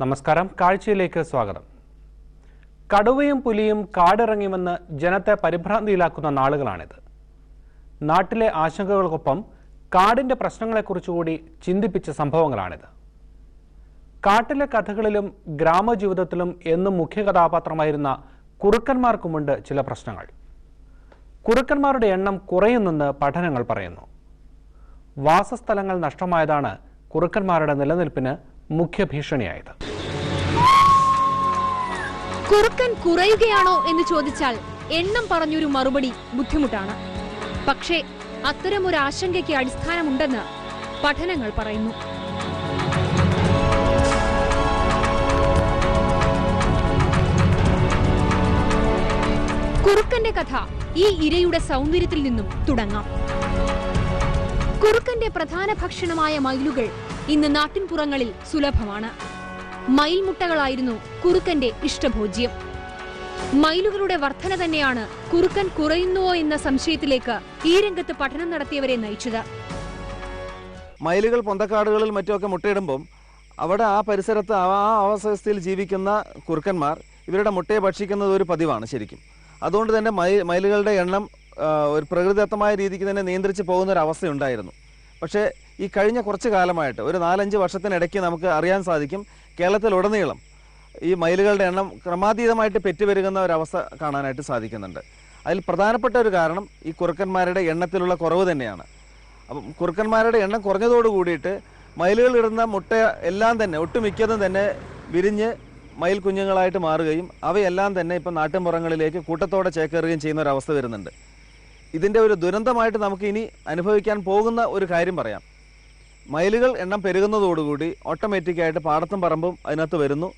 നമസ്കാരം. കാഴ്ചയിലേക്ക് സ്വാഗതം. കടുവയും പുലിയും കാടിറങ്ങിയുമെന്ന് ജനത്തെ പരിഭ്രാന്തിയിലാക്കുന്ന നാളുകളാണിത്. നാട്ടിലെ ആശങ്കകൾക്കൊപ്പം കാടിന്റെ പ്രശ്നങ്ങളെക്കുറിച്ചുകൂടി ചിന്തിപ്പിച്ച സംഭവങ്ങളാണിത്. കാട്ടിലെ കഥകളിലും ഗ്രാമജീവിതത്തിലും എന്നും മുഖ്യ കഥാപാത്രമായിരുന്ന കുറുക്കന്മാർക്കുമുണ്ട് ചില പ്രശ്നങ്ങൾ. കുറുക്കന്മാരുടെ എണ്ണം കുറയുന്നെന്ന് പഠനങ്ങൾ പറയുന്നു. വാസസ്ഥലങ്ങൾ നഷ്ടമായതാണ് കുറുക്കന്മാരുടെ നിലനിൽപ്പിന് മുഖ്യ ഭീഷണിയായത്. കുറുക്കൻ കുറയുകയാണോ എന്ന് ചോദിച്ചാൽ എണ്ണം പറഞ്ഞൊരു മറുപടി ബുദ്ധിമുട്ടാണ്. പക്ഷേ അത്തരമൊരു ആശങ്കയ്ക്ക് അടിസ്ഥാനമുണ്ടെന്ന് പഠനങ്ങൾ പറയുന്നു. കുറുക്കന്റെ കഥ ഈ ഇരയുടെ സൗന്ദര്യത്തിൽ നിന്നും തുടങ്ങാം. കുറുക്കന്റെ പ്രധാന ഭക്ഷണമായ മയിലുകൾ ഇന്ന് നാട്ടിൻപുറങ്ങളിൽ സുലഭമാണ്. മയിൽമുട്ടകളായിരുന്നു കുറുക്കന്റെ ഇഷ്ടഭോജ്യം. മയിലുകളുടെ വർധന തന്നെയാണ് കുറുക്കൻ കുറയുന്നുവോ എന്ന സംശയത്തിലേക്ക് ഈ രംഗത്ത് പഠനം നടത്തിയവരെ നയിച്ചത്. മയിലുകൾ പൊന്തക്കാടുകളിൽ മറ്റുമൊക്കെ മുട്ടയിടുമ്പം അവിടെ ആ പരിസരത്ത് ആ അവസ്ഥയിൽ ജീവിക്കുന്ന കുറുക്കന്മാർ ഇവരുടെ മുട്ടയെ ഭക്ഷിക്കുന്നത് ഒരു പതിവാണ് ശരിക്കും. അതുകൊണ്ട് തന്നെ മയി മയിലുകളുടെ എണ്ണം ഒരു പ്രകൃതിദത്തമായ രീതിക്ക് തന്നെ നിയന്ത്രിച്ച് പോകുന്ന ഒരു അവസ്ഥയുണ്ടായിരുന്നു. പക്ഷേ ഈ കഴിഞ്ഞ കുറച്ച് കാലമായിട്ട് ഒരു നാലഞ്ച് വർഷത്തിനിടയ്ക്ക് നമുക്ക് അറിയാൻ സാധിക്കും കേരളത്തിലുടനീളം ഈ മയിലുകളുടെ എണ്ണം ക്രമാതീതമായിട്ട് പെറ്റുവരുന്ന ഒരവസ്ഥ കാണാനായിട്ട് സാധിക്കുന്നുണ്ട്. അതിൽ പ്രധാനപ്പെട്ട ഒരു കാരണം ഈ കുറുക്കന്മാരുടെ എണ്ണത്തിലുള്ള കുറവ് തന്നെയാണ്. അപ്പം കുറുക്കന്മാരുടെ എണ്ണം കുറഞ്ഞതോട് കൂടിയിട്ട് മയിലുകൾ ഇടുന്ന മുട്ട എല്ലാം തന്നെ ഒട്ടുമിക്കതും തന്നെ വിരിഞ്ഞ് മയിൽ കുഞ്ഞുങ്ങളായിട്ട് മാറുകയും അവയെല്ലാം തന്നെ ഇപ്പം നാട്ടിൻപുറങ്ങളിലേക്ക് കൂട്ടത്തോടെ ചേക്കേറുകയും ചെയ്യുന്ന ഒരു അവസ്ഥ വരുന്നുണ്ട്. ഇതിന്റെ ഒരു ദുരന്തമായിട്ട് നമുക്ക് ഇനി അനുഭവിക്കാൻ പോകുന്ന ഒരു കാര്യം പറയാം. മയിലുകൾ എണ്ണം പെരുകുന്നതോടുകൂടി ഓട്ടോമാറ്റിക്കായിട്ട് പാടത്തും പറമ്പും അതിനകത്ത് വരുന്നു.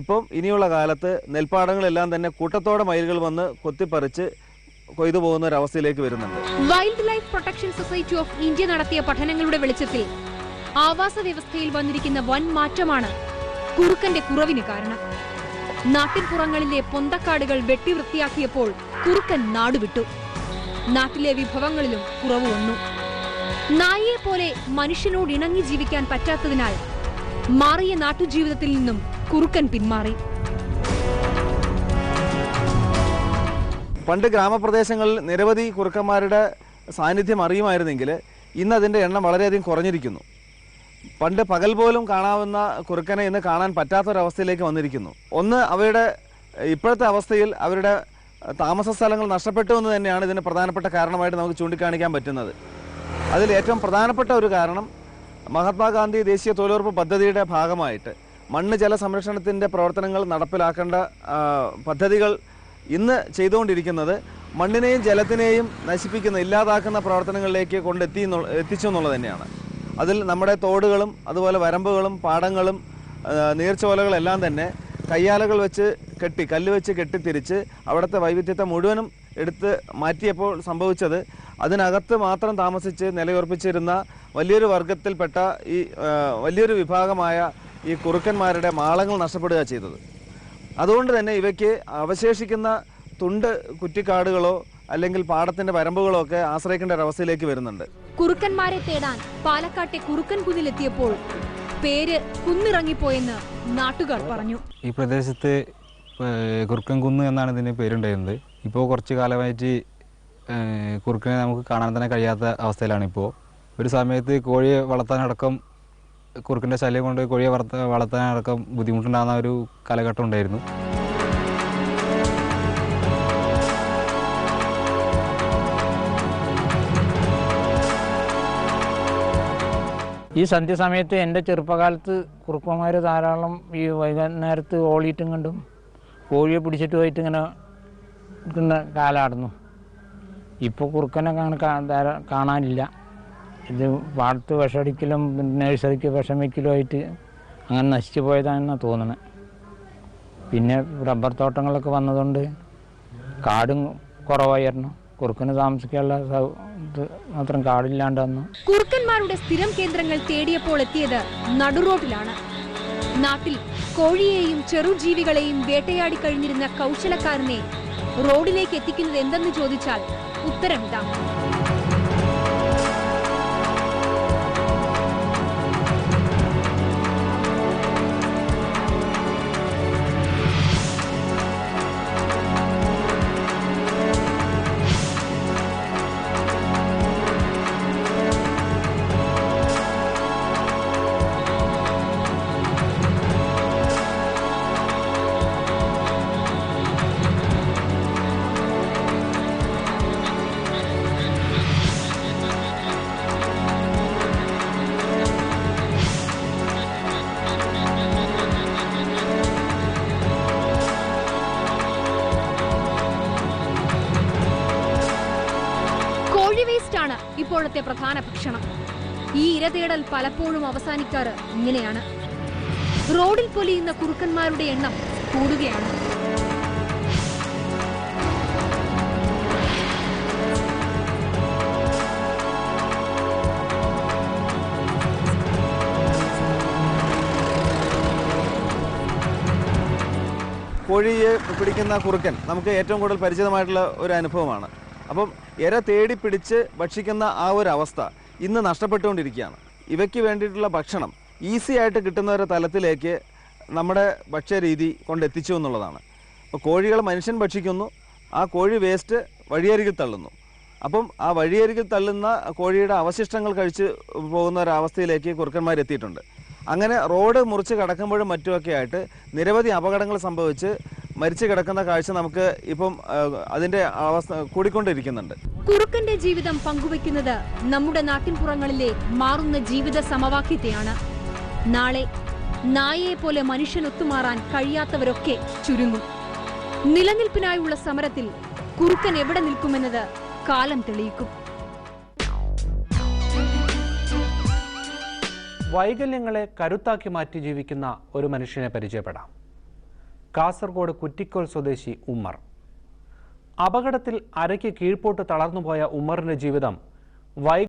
ഇപ്പം ഇനിയുള്ള കാലത്ത് നെൽപ്പാടങ്ങളെല്ലാം തന്നെ കൂട്ടത്തോടെ മയിലുകൾ വന്ന് കൊത്തിപ്പറിച്ച് കൊയ്തു പോകുന്ന ഒരു അവസ്ഥയിലേക്ക് വരുന്നുണ്ട്. Wildlife protection society of India നടത്തിയ പഠനങ്ങളുടെ വെളിച്ചത്തിൽ ആവാസ വ്യവസ്ഥയിൽ വന്നിരിക്കുന്ന വൻ മാറ്റമാണ് കുറുക്കന്റെ കുറവിന് കാരണം. നാട്ടിൻപുറങ്ങളിലെ പൊന്തക്കാടുകൾ വെട്ടിവൃത്തിയാക്കിയപ്പോൾ കുറുക്കൻ നാടുവിട്ടു. നാട്ടിലെ വിഭവങ്ങളിലും കുറവ് വന്നു. നായയെ പോലെ മനുഷ്യനോട് ഇണങ്ങി ജീവിക്കാൻ പറ്റാത്തതിനാൽ മാറിയ നാട്ടുജീവിതത്തിൽ നിന്നും കുറുക്കൻ പിന്മാറി. പണ്ട് ഗ്രാമപ്രദേശങ്ങളിൽ നിരവധി കുറുക്കന്മാരുടെ സാന്നിധ്യം അറിയുമായിരുന്നെങ്കിൽ ഇന്ന് അതിന്റെ എണ്ണം വളരെയധികം കുറഞ്ഞിരിക്കുന്നു. പണ്ട് പകൽ പോലും കാണാവുന്ന കുറുക്കനെ ഇന്ന് കാണാൻ പറ്റാത്തൊരവസ്ഥയിലേക്ക് വന്നിരിക്കുന്നു. ഒന്ന് അവയുടെ ഇപ്പോഴത്തെ അവസ്ഥയിൽ അവരുടെ താമസ സ്ഥലങ്ങൾ നഷ്ടപ്പെട്ടു എന്ന് തന്നെയാണ് ഇതിന് പ്രധാനപ്പെട്ട കാരണമായിട്ട് നമുക്ക് ചൂണ്ടിക്കാണിക്കാൻ പറ്റുന്നത്. അതിൽ ഏറ്റവും പ്രധാനപ്പെട്ട ഒരു കാരണം മഹാത്മാഗാന്ധി ദേശീയ തൊഴിലുറപ്പ് പദ്ധതിയുടെ ഭാഗമായിട്ട് മണ്ണ് ജല സംരക്ഷണത്തിന്റെ പ്രവർത്തനങ്ങൾ നടപ്പിലാക്കേണ്ട പദ്ധതികൾ ഇന്ന് ചെയ്തുകൊണ്ടിരിക്കുന്നത് മണ്ണിനെയും ജലത്തിനെയും നശിപ്പിക്കുന്ന ഇല്ലാതാക്കുന്ന പ്രവർത്തനങ്ങളിലേക്ക് കൊണ്ടെത്തി എത്തിച്ചു എന്നുള്ളത് തന്നെയാണ്. അതിൽ നമ്മുടെ തോടുകളും അതുപോലെ വരമ്പുകളും പാടങ്ങളും നീർച്ചോലകളെല്ലാം തന്നെ കയ്യാലകൾ വെച്ച് കെട്ടി കല്ല് വെച്ച് കെട്ടിത്തിരിച്ച് അവിടുത്തെ വൈവിധ്യത്തെ മുഴുവനും എടുത്ത് മാറ്റിയപ്പോൾ സംഭവിച്ചത്. അതിനകത്ത് മാത്രം താമസിച്ച് നിലയുറപ്പിച്ചിരുന്ന വലിയൊരു വർഗത്തിൽപ്പെട്ട ഈ വലിയൊരു വിഭാഗമായ ഈ കുറുക്കന്മാരുടെ മാളങ്ങൾ നഷ്ടപ്പെടുക ചെയ്തത്. അതുകൊണ്ട് തന്നെ ഇവയ്ക്ക് അവശേഷിക്കുന്ന തുണ്ട് കുറ്റിക്കാടുകളോ അല്ലെങ്കിൽ പാടത്തിന്റെ പരമ്പുകളോ ഒക്കെ ആശ്രയിക്കേണ്ട ഒരു അവസ്ഥയിലേക്ക് വരുന്നുണ്ട്. കുറുക്കന്മാരെ തേടാൻ പാലക്കാട്ടെ കുറുക്കൻ കുന്നിലെത്തിയപ്പോൾ പേര് കുന്നിറങ്ങിപ്പോയെന്ന് നാട്ടുകാർ പറഞ്ഞു. ഈ പ്രദേശത്ത് കുറുക്കൻ കുന്ന് എന്നാണ് ഇതിന് പേരുണ്ടായിരുന്നത്. ഇപ്പോൾ കുറച്ച് കാലമായിട്ട് കുറുക്കനെ നമുക്ക് കാണാൻ തന്നെ കഴിയാത്ത അവസ്ഥയിലാണ് ഇപ്പോൾ. ഒരു സമയത്ത് കോഴിയെ വളർത്താനടക്കം കുറുക്കന്റെ ശല്യം കൊണ്ട് കോഴിയെ വളർത്ത വളർത്താനടക്കം ബുദ്ധിമുട്ടുണ്ടാകുന്ന ഒരു കാലഘട്ടം ഉണ്ടായിരുന്നു. ഈ സന്ധ്യസമയത്ത് എന്റെ ചെറുപ്പകാലത്ത് കുറുക്കന്മാർ ധാരാളം ഈ വൈകുന്നേരത്ത് ഓളിയിട്ടും കണ്ടും കോഴിയെ പിടിച്ചിട്ട് പോയിട്ട് ഇങ്ങനെ നിൽക്കുന്ന കാലമായിരുന്നു ഇപ്പോൾ കുറുക്കനെ കാണാൻ കാണാനില്ല. ഇത് പാടത്ത് വിഷമടിക്കലും നഴ്സറിക്ക് വിഷം വയ്ക്കലും ആയിട്ട് അങ്ങനെ നശിച്ചു പോയതാണെന്നാണ് തോന്നുന്നത് പിന്നെ റബ്ബർ തോട്ടങ്ങളൊക്കെ വന്നതുകൊണ്ട് കാടും കുറവായിരുന്നു. കുറുക്കന് താമസിക്കാനുള്ള ഇത് മാത്രം കാടില്ലാണ്ട് വന്നു. കുറുക്കന്മാരുടെ സ്ഥിരം കേന്ദ്രങ്ങൾ തേടിയപ്പോൾ എത്തിയത് നടുറോട്ടിലാണ്. നാട്ടിൽ കോഴിയെയും ചെറുജീവികളെയും വേട്ടയാടി കഴിഞ്ഞിരുന്ന കൗശലക്കാരനെ റോഡിലേക്ക് എത്തിക്കുന്നത് എന്തെന്ന് ചോദിച്ചാൽ ഉത്തരമിതാ. വേസ്റ്റാണ് ഇപ്പോഴത്തെ പ്രധാന ഭക്ഷണം. ഈ ഇരതേടൽ പലപ്പോഴും അവസാനിക്കാറ് ഇങ്ങനെയാണ്. റോഡിൽ പൊലിയുന്ന കുറുക്കന്മാരുടെ എണ്ണം കൂടുകയാണ്. കോഴിയെ പിടിക്കുന്ന കുറുക്കൻ നമുക്ക് ഏറ്റവും കൂടുതൽ പരിചിതമായിട്ടുള്ള ഒരു അനുഭവമാണ്. അപ്പം ഇര തേടി പിടിച്ച് ഭക്ഷിക്കുന്ന ആ ഒരു അവസ്ഥ ഇന്ന് നഷ്ടപ്പെട്ടുകൊണ്ടിരിക്കുകയാണ്. ഇവയ്ക്ക് വേണ്ടിയിട്ടുള്ള ഭക്ഷണം ഈസി ആയിട്ട് കിട്ടുന്ന ഒരു തലത്തിലേക്ക് നമ്മുടെ ഭക്ഷ്യരീതി കൊണ്ടെത്തിച്ചു എന്നുള്ളതാണ്. അപ്പോൾ കോഴികൾ മനുഷ്യൻ ഭക്ഷിക്കുന്നു ആ കോഴി വേസ്റ്റ് വഴിയരികിൽ തള്ളുന്നു. അപ്പം ആ വഴിയരികിൽ തള്ളുന്ന കോഴിയുടെ അവശിഷ്ടങ്ങൾ കഴിച്ച് പോകുന്ന ഒരു കുറുക്കന്മാർ എത്തിയിട്ടുണ്ട്. അങ്ങനെ റോഡ് മുറിച്ച് കടക്കുമ്പോഴും മറ്റുമൊക്കെ ആയിട്ട് നിരവധി അപകടങ്ങൾ സംഭവിച്ച് മരിച്ചു കിടക്കുന്ന കാഴ്ച നമുക്ക് ഇപ്പം അതിന്റെ അവസ്ഥ കൂടിക്കൊണ്ടിരിക്കുന്നുണ്ട്. കുറുക്കന്റെ ജീവിതം പങ്കുവെക്കുന്നത് നമ്മുടെ നാട്ടിൻപുറങ്ങളിലെ മാറുന്ന ജീവിത സമവാക്യത്തെയാണ്. നാളെ നായയെ പോലെ മനുഷ്യൻ ഒത്തുമാറാൻ കഴിയാത്തവരൊക്കെ ചുരുങ്ങും. നിലനിൽപ്പിനായുള്ള സമരത്തിൽ കുറുക്കൻ എവിടെ നിൽക്കുമെന്നത് കാലം തെളിയിക്കും. വൈകല്യങ്ങളെ കരുത്താക്കി മാറ്റി ജീവിക്കുന്ന ഒരു മനുഷ്യനെ പരിചയപ്പെടാം. കാസർഗോഡ് കുറ്റിക്കോൽ സ്വദേശി ഉമ്മർ. അപകടത്തിൽ അരയ്ക്ക് കീഴ്പോട്ട് തളർന്നുപോയ ഉമ്മറിന്റെ ജീവിതം വൈ